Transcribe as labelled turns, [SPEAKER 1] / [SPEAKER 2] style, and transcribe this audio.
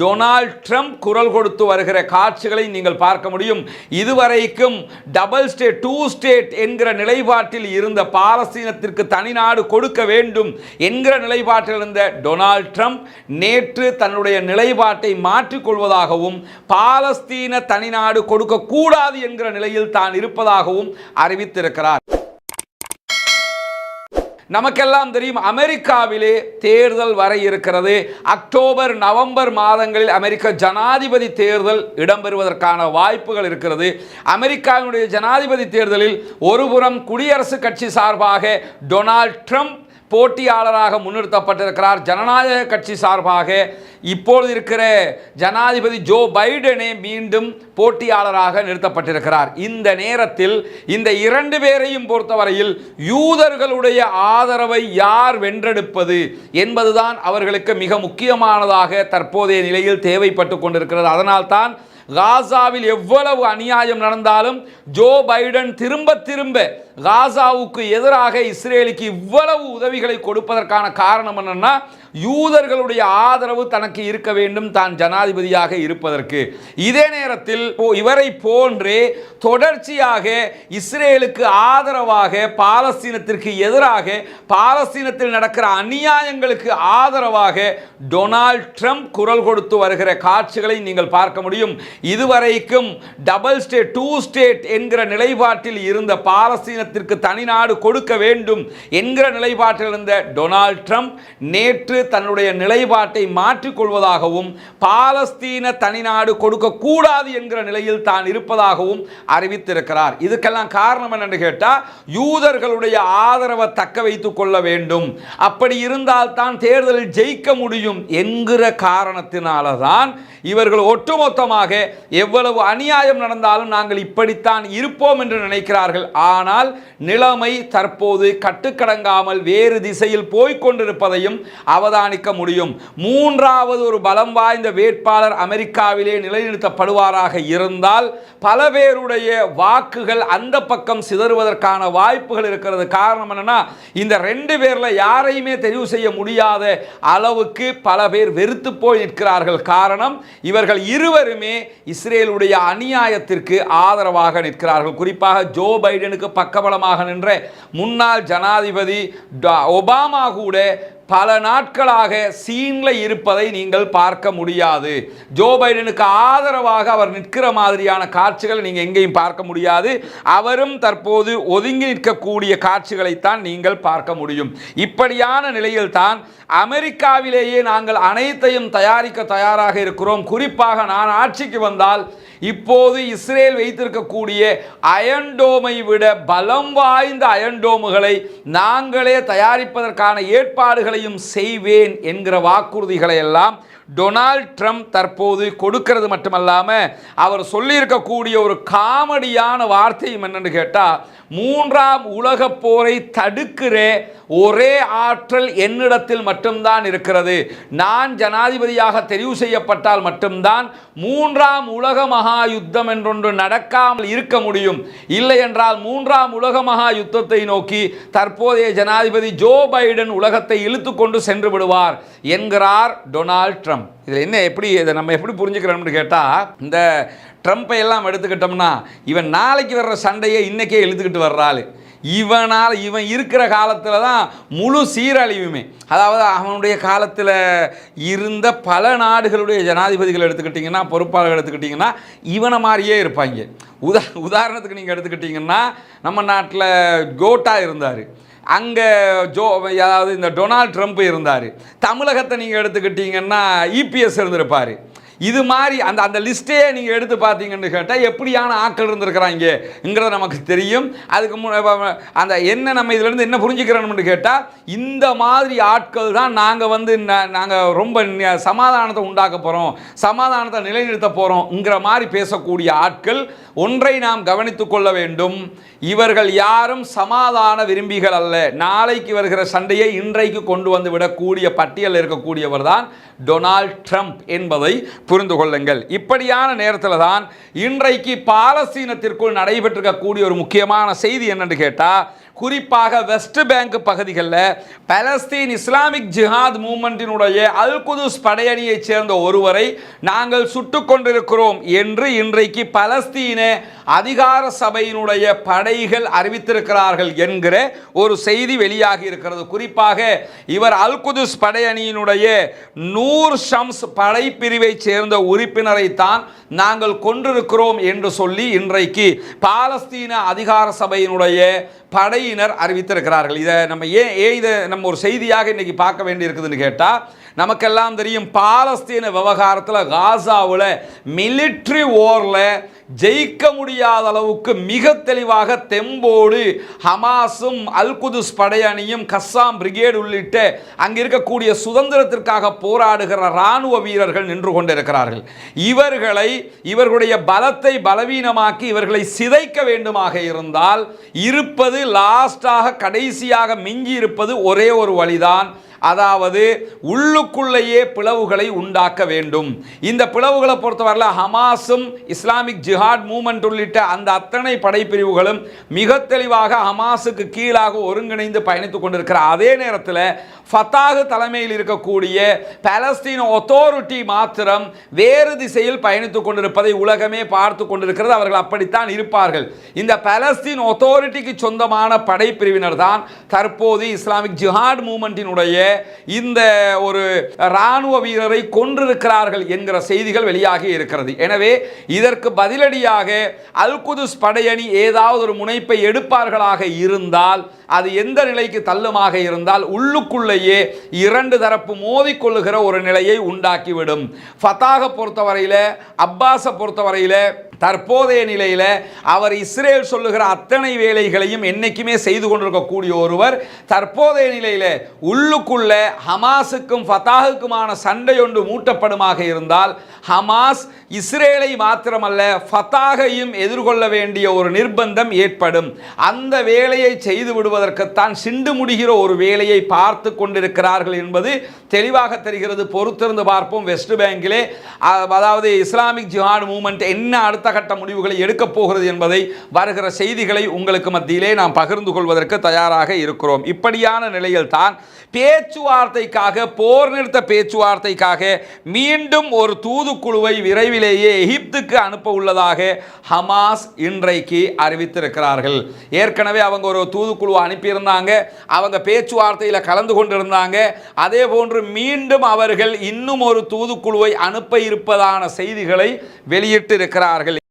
[SPEAKER 1] Donald Trump குரல் கொடுத்து வருகிற காட்சிகளை நீங்கள் பார்க்க முடியும். இதுவரைக்கும் டபுள் ஸ்டேட் டூ ஸ்டேட் என்கிற நிலைப்பாட்டில் இருந்த பாலஸ்தீனத்திற்கு தனிநாடு கொடுக்க வேண்டும் என்கிற நிலைப்பாட்டில் இருந்த டொனால்ட் ட்ரம்ப் நேற்று தன்னுடைய நிலைப்பாட்டை மாற்றிக்கொள்வதாகவும் பாலஸ்தீன தனிநாடு கொடுக்கக்கூடாது என்கிற நிலையில் தான் இருப்பதாகவும் அறிவித்திருக்கிறார். நமக்கெல்லாம் தெரியும் அமெரிக்காவிலே தேர்தல் வர இருக்கிறது. அக்டோபர் நவம்பர் மாதங்களில் அமெரிக்க ஜனாதிபதி தேர்தல் இடம்பெறுவதற்கான வாய்ப்புகள் இருக்கிறது. அமெரிக்காவினுடைய ஜனாதிபதி தேர்தலில் ஒருபுறம் குடியரசுக் கட்சி சார்பாக டொனால்ட் ட்ரம்ப் போட்டியாளராக முன்னிறுத்தப்பட்டிருக்கிறார். ஜனநாயக கட்சி சார்பாக இப்பொழுது இருக்கிற ஜனாதிபதி ஜோ பைடனே மீண்டும் போட்டியாளராக நிறுத்தப்பட்டிருக்கிறார். இந்த நேரத்தில் இந்த இரண்டு பேரையும் பொறுத்தவரையில் யூதர்களுடைய ஆதரவை யார் வென்றெடுப்பது என்பதுதான் அவர்களுக்கு மிக முக்கியமானதாக தற்போதைய நிலையில் தேவைப்பட்டு கொண்டிருக்கிறது. அதனால்தான் காசாவில் எவ்வளவு அநியாயம் நடந்தாலும் ஜோ பைடன் திரும்ப திரும்ப காசாவுக்கு எதிராக இஸ்ரேலுக்கு இவ்வளவு உதவிகளை கொடுப்பதற்கான காரணம் என்னென்னா யூதர்களுடைய ஆதரவு தனக்கு இருக்க வேண்டும் தான் ஜனாதிபதியாக இருப்பதற்கு. இதே நேரத்தில் இவரை போன்றே தொடர்ச்சியாக இஸ்ரேலுக்கு ஆதரவாக பாலஸ்தீனத்திற்கு எதிராக பாலஸ்தீனத்தில் நடக்கிற அநியாயங்களுக்கு ஆதரவாக டொனால்ட் ட்ரம்ப் குரல் கொடுத்து வருகிற காட்சிகளை நீங்கள் பார்க்க முடியும். இதுவரைக்கும் டபுள் ஸ்டேட் டூ ஸ்டேட் என்கிற நிலைப்பாட்டில் இருந்த பாலஸ்தீனத்திற்கு தனிநாடு கொடுக்க வேண்டும் என்கிற நிலைப்பாட்டில் இருந்த டொனால்ட் ட்ரம்ப் நேற்று தன்னுடைய நிலைப்பாட்டை மாற்றிக்கொள்வதாகவும் பாலஸ்தீன தனிநாடு நாடு கொடுக்கக்கூடாது என்கிற நிலையில் தான் இருப்பதாகவும் அறிவித்திருக்கிறார். இதுக்கெல்லாம் காரணம் என்னென்று கேட்டால் யூதர்களுடைய ஆதரவை தக்க வைத்துக் கொள்ள வேண்டும். அப்படி இருந்தால் தான் தேர்தலில் ஜெயிக்க முடியும் என்கிற காரணத்தினால தான் இவர்கள் ஒட்டுமொத்தமாக எவ்வளவு அநியாயம் நடந்தாலும் நாங்கள் இப்படித்தான் இருப்போம் என்று நினைக்கிறார்கள். ஆனால் நிலைமை தற்போது கட்டுக்கடங்காமல் வேறு திசையில் போய்கொண்டிருப்பதையும் அவதானிக்க முடியும். மூன்றாவது ஒரு பலம் வாய்ந்த வேட்பாளர் அமெரிக்காவிலே நிலைநிறுத்தப்படுவாராக இருந்தால் பல பேருடைய வாக்குகள் அந்த பக்கம் சிதறுவதற்கான வாய்ப்புகள் இருக்கிறது. காரணம் என்னன்னா இந்த ரெண்டு பேர்ல யாரையுமே தெரிவு செய்ய முடியாத அளவுக்கு பல பேர் வெறுத்து போய் நிற்கிறார்கள். காரணம் இவர்கள் இருவருமே இஸ்ரேலுடைய அநியாயத்திற்கு ஆதரவாக நிற்கிறார்கள். குறிப்பாக ஜோ பைடனுக்கு பக்கம் பிரபலமாக நின்ற முன்னாள் ஜனாதிபதி ஒபாமா கூட பல நாட்களாக சீன்ல இருப்பதை நீங்கள் பார்க்க முடியாது. ஜோ பைடனுக்கு ஆதரவாக அவர் நிற்கிற மாதிரியான காட்சிகளை நீங்கள் எங்கேயும் பார்க்க முடியாது. அவரும் தற்போது ஒதுங்கி நிற்கக்கூடிய காட்சிகளைத்தான் நீங்கள் பார்க்க முடியும். இப்படியான நிலையில்தான் அமெரிக்காவிலேயே நாங்கள் அனைத்தையும் தயாரிக்க தயாராக இருக்கிறோம். குறிப்பாக நான் ஆட்சிக்கு வந்தால் இப்போது இஸ்ரேல் வைத்திருக்கக்கூடிய அயன்டோமை விட பலம் வாய்ந்த அயன்டோமுகளை நாங்களே தயாரிப்பதற்கான ஏற்பாடுகள் ஏற்பாடுகளையும் செய்வேன் என்கிற வாக்குறுதிகளை எல்லாம் டொனால்ட் ட்ரம்ப் தற்போது கொடுக்கிறது மட்டுமல்லாமல் அவர் சொல்லியிருக்கக்கூடிய ஒரு காமெடியான வார்த்தையும் என்னென்னு கேட்டால் மூன்றாம் உலக போரை தடுக்கிற ஒரே ஆற்றல் என்னிடத்தில் மட்டும்தான் இருக்கிறது. நான் ஜனாதிபதியாக தெரிவு செய்யப்பட்டால் மட்டும்தான் மூன்றாம் உலக மகா யுத்தம் என்றொன்று நடக்காமல் இருக்க முடியும். இல்லை என்றால் மூன்றாம் உலக மகா யுத்தத்தை நோக்கி தற்போதைய ஜனாதிபதி ஜோ பைடன் உலகத்தை இழுத்து கொண்டு சென்று விடுவார் என்கிறார் டொனால்ட் ட்ரம்ப். இதில் என்ன எப்படி இதை நம்ம எப்படி புரிஞ்சுக்கிறோம்னு கேட்டால் இந்த ட்ரம்ப்பை எல்லாம் எடுத்துக்கிட்டோம்னா இவன் நாளைக்கு வர்ற சண்டையை இன்னைக்கே இழுத்துக்கிட்டு வர்றாள் இவனால் இவன் இருக்கிற காலத்தில் தான் முழு சீரழிவுமே. அதாவது அவனுடைய காலத்தில் இருந்த பல நாடுகளுடைய ஜனாதிபதிகள் எடுத்துக்கிட்டிங்கன்னா பொறுப்பாளர்கள் எடுத்துக்கிட்டிங்கன்னா இவனை மாதிரியே இருப்பாங்க. உதா உதாரணத்துக்கு நீங்கள் எடுத்துக்கிட்டிங்கன்னா நம்ம நாட்டில் கோட்டா இருந்தார். அங்கே ஜோ அதாவது இந்த டொனால்ட் ட்ரம்ப் இருந்தார். தமிழகத்தை நீங்கள் எடுத்துக்கிட்டிங்கன்னா இபிஎஸ் இருந்திருப்பார். இது மாதிரி அந்த அந்த லிஸ்ட்டே நீங்கள் எடுத்து பார்த்தீங்கன்னு கேட்டால் எப்படியான ஆட்கள் இருந்திருக்கிறாங்கங்கிறத நமக்கு தெரியும். அதுக்கு மு அந்த என்ன நம்ம இதுலேருந்து என்ன புரிஞ்சுக்கிறோம்னு கேட்டால் இந்த மாதிரி ஆட்கள் தான் நாங்கள் வந்து நாங்கள் ரொம்ப சமாதானத்தை உண்டாக்க போகிறோம் சமாதானத்தை நிலைநிறுத்த போகிறோம்ங்கிற மாதிரி பேசக்கூடிய ஆட்கள் ஒன்றை நாம் கவனித்துக் கொள்ள வேண்டும். இவர்கள் யாரும் சமாதான விரும்பிகள் அல்ல. நாளைக்கு வருகிற சண்டையை இன்றைக்கு கொண்டு வந்து விடக்கூடிய பட்டியலில் இருக்கக்கூடியவர் தான் டொனால்ட் ட்ரம்ப் என்பதை புரிந்து கொள்ளுங்கள். இப்படியான நேரத்தில் தான் இன்றைக்கு பாலஸ்தீனத்திற்குள் நடைபெற்றிருக்கக்கூடிய ஒரு முக்கியமான செய்தி என்னென்று கேட்டால் குறிப்பாக வெஸ்ட் பேங்க் பகுதிகளில் பலஸ்தீன் இஸ்லாமிக் ஜிஹாத் மூமெண்ட்டினுடைய அல் குதுஸ் படையணியைச் சேர்ந்த ஒருவரை நாங்கள் சுட்டு கொண்டிருக்கிறோம் என்று இன்றைக்கு பலஸ்தீன அதிகார சபையினுடைய படைகள் அறிவித்திருக்கிறார்கள் என்கிற ஒரு செய்தி வெளியாகி இருக்கிறது. குறிப்பாக இவர் அல் குதுஸ் படையணியினுடைய நூர் ஷம்ஸ் படைப்பிரிவைச் சேர்ந்த உறுப்பினரை தான் நாங்கள் கொண்டிருக்கிறோம் என்று சொல்லி இன்றைக்கு பாலஸ்தீன அதிகார சபையினுடைய படை படையினர் அறிவித்திருக்கிறார்கள். இதை நம்ம ஏன் ஏன் இதை நம்ம ஒரு செய்தியாக இன்னைக்கு பார்க்க வேண்டியிருக்குதுன்னு கேட்டால் நமக்கெல்லாம் தெரியும் பாலஸ்தீன விவகாரத்தில் காசாவில் மிலிட்ரி ஓரில் ஜெயிக்க முடியாத அளவுக்கு மிக தெளிவாக தெம்போடு ஹமாஸும் அல் குதுஸ் படையணியும் கஸ்ஸாம் பிரிகேடு உள்ளிட்ட அங்கே இருக்கக்கூடிய சுதந்திரத்திற்காக போராடுகிற இராணுவ வீரர்கள் நின்று கொண்டிருக்கிறார்கள். இவர்களை இவர்களுடைய பலத்தை பலவீனமாக்கி இவர்களை சிதைக்க வேண்டுமாக இருந்தால் இருப்பது லாஸ்டாக கடைசியாக மிஞ்சி இருப்பது ஒரே ஒரு வழிதான். அதாவது உள்ளுக்குள்ளேயே பிளவுகளை உண்டாக்க வேண்டும். இந்த பிளவுகளை பொறுத்தவரையில் ஹமாஸும் இஸ்லாமிக் ஜிஹாட் மூமெண்ட் உள்ளிட்ட அந்த அத்தனை படைப்பிரிவுகளும் மிக தெளிவாக ஹமாஸுக்கு கீழாக ஒருங்கிணைந்து பயணித்துக் கொண்டிருக்கிற அதே நேரத்தில் ஃபத்தாகு தலைமையில் இருக்கக்கூடிய பாலஸ்தீன ஒத்தாரிட்டி மாத்திரம் வேறு திசையில் பயணித்துக் கொண்டிருப்பதை உலகமே பார்த்து கொண்டிருக்கிறது. அவர்கள் அப்படித்தான் இருப்பார்கள். இந்த பாலஸ்தீன் ஒத்தாரிட்டிக்கு சொந்தமான படைப்பிரிவினர் தான் தற்போது இஸ்லாமிக் ஜிஹாட் மூமெண்ட்டினுடைய இந்த ஒரு இராணுவ வீரரை கொன்றிருக்கிறார்கள் என்கிற செய்திகள் வெளியாகி இருக்கிறது. எனவே இதற்கு பதில் நேரடியாக அல்குதுஸ் படையணி ஏதாவது ஒரு முனைப்பை எடுப்பார்களாக இருந்தால் அது எந்த நிலைக்கு தள்ளுமாக இருந்தால் உள்ளுக்குள்ளேயே இரண்டு தரப்பு மோதிக்கொள்ளுகிற ஒரு நிலையை உண்டாக்கிவிடும். ஃபத்தாக பொறுத்தவரையில் அப்பாஸை பொறுத்தவரையில் தற்போதைய நிலையில் அவர் இஸ்ரேல் சொல்லுகிற அத்தனை வேலைகளையும் என்றைக்குமே செய்து கொண்டிருக்கக்கூடிய ஒருவர் தற்போதைய நிலையில் உள்ளுக்குள்ள ஹமாஸுக்கும் ஃபத்தாகுக்குமான சண்டையொன்று மூட்டப்படுமாக இருந்தால் ஹமாஸ் இஸ்ரேலை மாத்திரமல்ல ஃபத்தாகையும் எதிர்கொள்ள வேண்டிய ஒரு நிர்பந்தம் ஏற்படும். அந்த வேலையை செய்து விடுவதற்குத்தான் சிண்டு முடிகிற ஒரு வேலையை பார்த்து கொண்டிருக்கிறார்கள் என்பது தெளிவாக தெரிகிறது. பொறுத்திருந்து பார்ப்போம். வெஸ்ட் பேங்கிலே அதாவது இஸ்லாமிக் ஜிஹாட் மூமெண்ட் என்ன அடுத்த கட்ட முடிவுகளை எடுக்கப் போகிறது என்பதை வருகிற செய்திகளை உங்களுக்கு மத்தியிலே நாம் பகிர்ந்து கொள்வதற்கு தயாராக இருக்கிறோம். இப்படியான நிலையில் தான் பேச்சுவார்த்தைக்காக போர் நிறுத்த பேச்சுவார்த்தைக்காக மீண்டும் ஒரு தூதுக்குழுவை விரைவிலேயே எகிப்துக்கு அனுப்ப உள்ளதாக ஹமாஸ் இன்றைக்கு அறிவித்திருக்கிறார்கள். ஏற்கனவே அவங்க ஒரு தூதுக்குழு அனுப்பியிருந்தாங்க. அவங்க பேச்சுவார்த்தையில் கலந்து கொண்டிருந்தாங்க. அதே போன்று மீண்டும் அவர்கள் இன்னும் ஒரு தூதுக்குழுவை அனுப்ப இருப்பதான செய்திகளை வெளியிட்டிருக்கிறார்கள்.